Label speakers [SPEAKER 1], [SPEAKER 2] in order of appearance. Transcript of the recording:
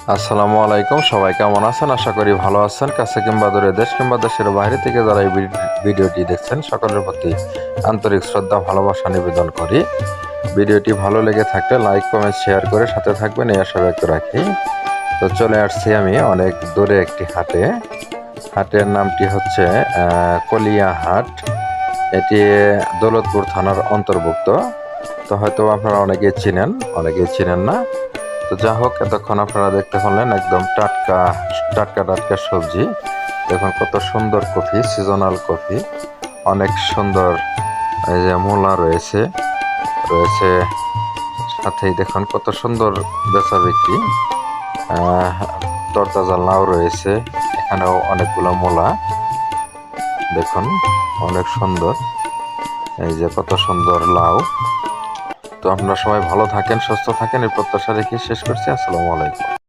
[SPEAKER 1] আসসালামু আলাইকুম, সবাই কেমন আছেন? আশা করি ভালো আছেন। কাছে কিংবা দূরে দেশ কিংবা দেশের বাইরে থেকে যারা এই ভিডিওটি দেখছেন, সকলের প্রতি আন্তরিক শ্রদ্ধা, ভালোবাসা নিবেদন করি। ভিডিওটি ভালো লেগে থাকলে লাইক, কমেন্ট, শেয়ার করে সাথে থাকবেন, এই আশা ব্যক্ত রাখি। তো চলে আসছি আমি অনেক দূরে একটি হাটে। হাটের নামটি হচ্ছে কলিয়া হাট। এটি দৌলতপুর থানার অন্তর্ভুক্ত। তো হয়তো আপনারা অনেকেই চিনেন অনেকেই চিনেন না। তো যা হোক, এতক্ষণ আপনারা দেখতে পারলেন একদম টাটকা টাটকা টাটকা সবজি। দেখুন কত সুন্দর কফি সিজনাল কফি। অনেক সুন্দর, এই যে মূলা রয়েছে। রয়েছে সাথেই দেখুন কত সুন্দর বেচা বিক্রি। তরতাজা লাউ রয়েছে, এখানেও অনেকগুলো মূলা। দেখুন অনেক সুন্দর। এই যে কত সুন্দর লাউ। তো আপনারা সবাই ভালো থাকেন সুস্থ থাকেন এই প্রত্যাশা রেখে শেষ করছি। আসসালামু আলাইকুম।